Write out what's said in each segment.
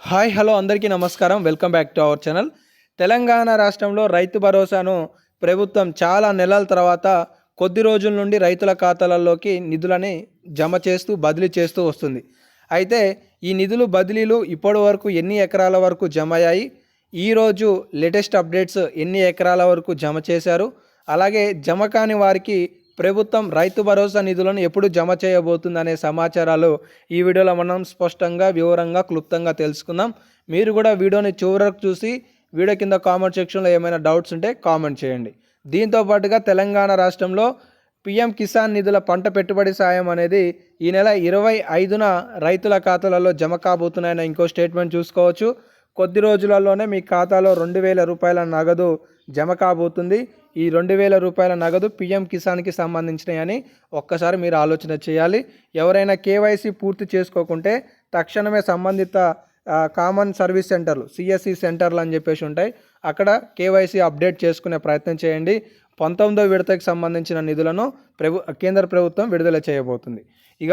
Hi hello అందరికీ నమస్కారం. Welcome back to our channel. Telangana రాష్ట్రంలో రైతు భరోసాను ప్రభుత్వం చాలా నెలల తర్వాత కొద్ది రోజుల నుండి రైతుల ఖాతాలలోకి నిధులని జమ చేస్తూ బదిలీ చేస్తూ వస్తుంది. అయితే ఈ నిధులు బదిలీలు ఇప్పటి వరకు ఎన్ని ఎకరాల వరకు జమ అయ్యాయి? ఈరోజు లేటెస్ట్ అప్డేట్స్ ఎన్ని ఎకరాల వరకు జమ చేశారు? అలాగే జమ కాని వారికి ప్రభుత్వం రైతు భరోసా నిధులను ఎప్పుడు జమ చేయబోతుందనే సమాచారాలు ఈ వీడియోలో మనం స్పష్టంగా వివరంగా క్లుప్తంగా తెలుసుకుందాం. మీరు కూడా వీడియోని చివరకు చూసి వీడియో కింద కామెంట్ సెక్షన్లో ఏమైనా డౌట్స్ ఉంటే కామెంట్ చేయండి. దీంతో పాటుగా తెలంగాణ రాష్ట్రంలో పిఎం కిసాన్ నిధుల పంట పెట్టుబడి సాయం అనేది ఈ నెల ఇరవై ఐదున రైతుల ఖాతాలలో జమ కాబోతున్నాయని ఇంకో స్టేట్మెంట్ చూసుకోవచ్చు. కొద్ది రోజులలోనే మీ ఖాతాలో రెండు వేల రూపాయల నగదు జమ కాబోతుంది. ఈ రెండు వేల రూపాయల నగదు పిఎం కిసాన్కి సంబంధించినవి ఒక్కసారి మీరు ఆలోచన చేయాలి. ఎవరైనా కేవైసీ పూర్తి చేసుకోకుంటే తక్షణమే సంబంధిత కామన్ సర్వీస్ సెంటర్లు సిఎస్సి సెంటర్లు అని చెప్పేసి ఉంటాయి. అక్కడ కేవైసీ అప్డేట్ చేసుకునే ప్రయత్నం చేయండి. పంతొమ్మిదవ విడతకి సంబంధించిన నిధులను ప్రభు కేంద్ర ప్రభుత్వం విడుదల చేయబోతుంది. ఇక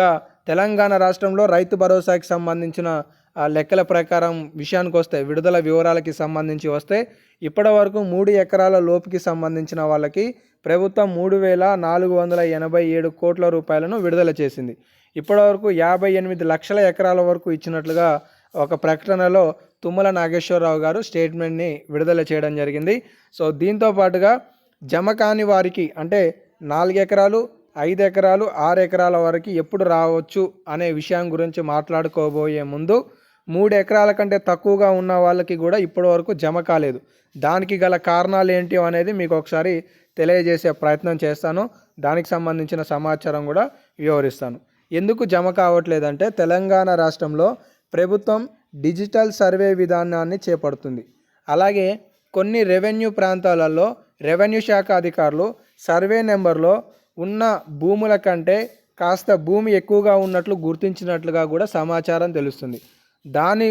తెలంగాణ రాష్ట్రంలో రైతు భరోసాకి సంబంధించిన లెక్కల ప్రకారం విషయానికి వస్తే విడుదల వివరాలకి సంబంధించి వస్తే ఇప్పటి వరకు మూడు ఎకరాల లోపుకి సంబంధించిన వాళ్ళకి ప్రభుత్వం మూడు వేల నాలుగు వందల ఎనభై ఏడు కోట్ల రూపాయలను విడుదల చేసింది. ఇప్పటివరకు యాభై ఎనిమిది లక్షల ఎకరాల వరకు ఇచ్చినట్లుగా ఒక ప్రకటనలో తుమ్మల నాగేశ్వరరావు గారు స్టేట్మెంట్ని విడుదల చేయడం జరిగింది. సో దీంతో పాటుగా జమ కాని వారికి అంటే నాలుగు ఎకరాలు ఐదు ఎకరాలు ఆరు ఎకరాల వరకు ఎప్పుడు రావచ్చు అనే విషయం గురించి మాట్లాడుకోబోయే ముందు మూడు ఎకరాల కంటే తక్కువగా ఉన్న వాళ్ళకి కూడా ఇప్పటి వరకు జమ కాలేదు. దానికి గల కారణాలు ఏంటి అనేది మీకు ఒకసారి తెలియజేసే ప్రయత్నం చేస్తాను. దానికి సంబంధించిన సమాచారం కూడా వివరిస్తాను. ఎందుకు జమ కావట్లేదంటే తెలంగాణ రాష్ట్రంలో ప్రభుత్వం డిజిటల్ సర్వే విధానాన్ని చేపడుతుంది. అలాగే కొన్ని రెవెన్యూ ప్రాంతాలలో రెవెన్యూ శాఖ అధికారులు సర్వే నెంబర్లో ఉన్న భూముల కంటే కాస్త భూమి ఎక్కువగా ఉన్నట్లు గుర్తించినట్లుగా కూడా సమాచారం తెలుస్తుంది. దాని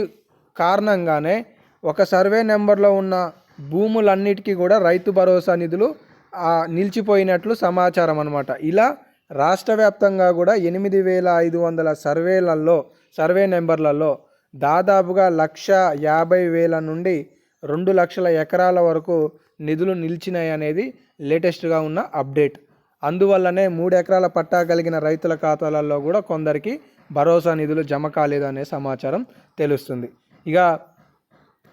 కారణంగానే ఒక సర్వే నెంబర్లో ఉన్న భూములన్నిటికీ కూడా రైతు భరోసా నిధులు నిలిచిపోయినట్లు సమాచారం అనమాట ఇలా రాష్ట్ర వ్యాప్తంగా కూడా ఎనిమిది వేల ఐదు వందల సర్వేలలో సర్వే నెంబర్లలో దాదాపుగా లక్ష యాభై వేల నుండి రెండు లక్షల ఎకరాల వరకు నిధులు నిలిచినాయి అనేది లేటెస్ట్గా ఉన్న అప్డేట్. అందువల్లనే మూడు ఎకరాల పట్టా కలిగిన రైతుల ఖాతాలలో కూడా కొందరికి భరోసా నిధులు జమ కాలేదనే సమాచారం తెలుస్తుంది. ఇక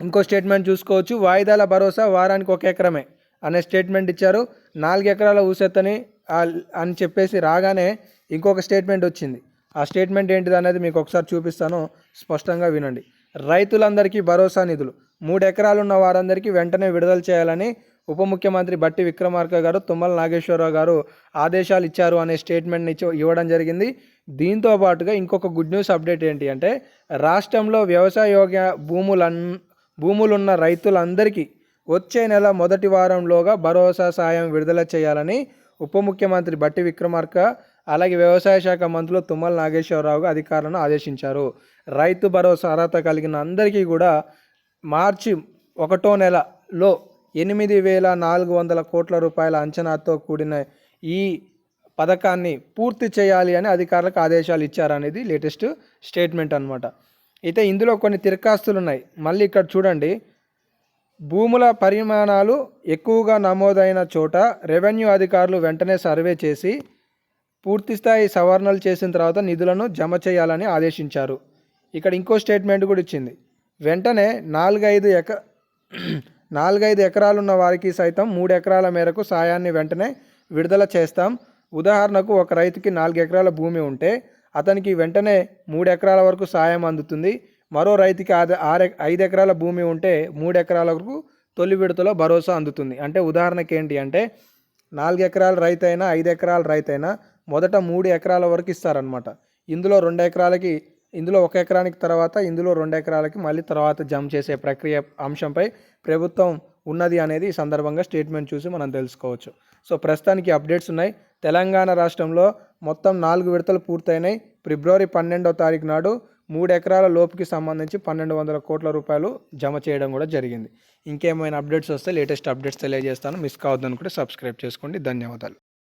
ఇంకో స్టేట్మెంట్ చూసుకోవచ్చు. వాయిదాల భరోసా వారానికి ఒక ఎకరమే అనే స్టేట్మెంట్ ఇచ్చారు. నాలుగు ఎకరాల ఊసెత్తని అని చెప్పేసి రాగానే ఇంకొక స్టేట్మెంట్ వచ్చింది. ఆ స్టేట్మెంట్ ఏంటిది అనేది మీకు ఒకసారి చూపిస్తాను. స్పష్టంగా వినండి. రైతులందరికీ భరోసా నిధులు. మూడు వారందరికీ వెంటనే విడుదల చేయాలని ఉప ముఖ్యమంత్రి బట్టి విక్రమార్క గారు తుమ్మల నాగేశ్వరరావు గారు ఆదేశాలు ఇచ్చారు అనే స్టేట్మెంట్ని ఇచ్చి ఇవ్వడం జరిగింది. దీంతో పాటుగా ఇంకొక గుడ్ న్యూస్ అప్డేట్ ఏంటి అంటే రాష్ట్రంలో వ్యవసాయోగ్య భూములన్ భూములున్న రైతులందరికీ వచ్చే నెల మొదటి వారంలోగా భరోసా సాయం విడుదల చేయాలని ఉప ముఖ్యమంత్రి బట్టి విక్రమార్క అలాగే వ్యవసాయ శాఖ మంత్రులు తుమ్మల నాగేశ్వరరావు అధికారులను ఆదేశించారు. రైతు భరోసా అర్హత కలిగిన అందరికీ కూడా మార్చి ఒకటో నెలలో ఎనిమిది వేల నాలుగు వందల కోట్ల రూపాయల అంచనాతో కూడిన ఈ పథకాన్ని పూర్తి చేయాలి అని అధికారులకు ఆదేశాలు ఇచ్చారనేది లేటెస్ట్ స్టేట్మెంట్ అనమాట అయితే ఇందులో కొన్ని తిరకాస్తులు ఉన్నాయి. మళ్ళీ ఇక్కడ చూడండి. భూముల పరిమాణాలు ఎక్కువగా నమోదైన చోట రెవెన్యూ అధికారులు వెంటనే సర్వే చేసి పూర్తిస్థాయి సవరణలు చేసిన తర్వాత నిధులను జమ చేయాలని ఆదేశించారు. ఇక్కడ ఇంకో స్టేట్మెంట్ కూడా ఇచ్చింది. వెంటనే నాలుగైదు ఎక నాలుగైదు ఎకరాలున్న వారికి సైతం మూడు ఎకరాల మేరకు సాయాన్ని వెంటనే విడుదల చేస్తాం. ఉదాహరణకు ఒక రైతుకి నాలుగు ఎకరాల భూమి ఉంటే అతనికి వెంటనే మూడు ఎకరాల వరకు సాయం అందుతుంది. మరో రైతుకి ఆరు ఐదు ఎకరాల భూమి ఉంటే మూడు ఎకరాల వరకు తొలి విడతలో భరోసా అందుతుంది. అంటే ఉదాహరణకి ఏంటి అంటే నాలుగు ఎకరాల రైతైనా ఐదు ఎకరాల రైతైనా మొదట మూడు ఎకరాల వరకు ఇస్తారనమాట ఇందులో రెండు ఎకరాలకి ఇందులో ఒక ఎకరానికి తర్వాత ఇందులో రెండు ఎకరాలకి మళ్ళీ తర్వాత జమ చేసే ప్రక్రియ అంశంపై ప్రభుత్వం ఉన్నది అనేది ఈ సందర్భంగా స్టేట్మెంట్ చూసి మనం తెలుసుకోవచ్చు. సో ప్రస్తుతానికి అప్డేట్స్ ఉన్నాయి. తెలంగాణ రాష్ట్రంలో మొత్తం నాలుగు విడతలు పూర్తయినాయి. ఫిబ్రవరి పన్నెండో తారీఖు నాడు మూడు ఎకరాల లోపుకి సంబంధించి పన్నెండు వందల కోట్ల రూపాయలు జమ చేయడం కూడా జరిగింది. ఇంకేమైనా అప్డేట్స్ వస్తే లేటెస్ట్ అప్డేట్స్ తెలియజేస్తాను. మిస్ కావద్దు కూడా సబ్స్క్రైబ్ చేసుకోండి. ధన్యవాదాలు.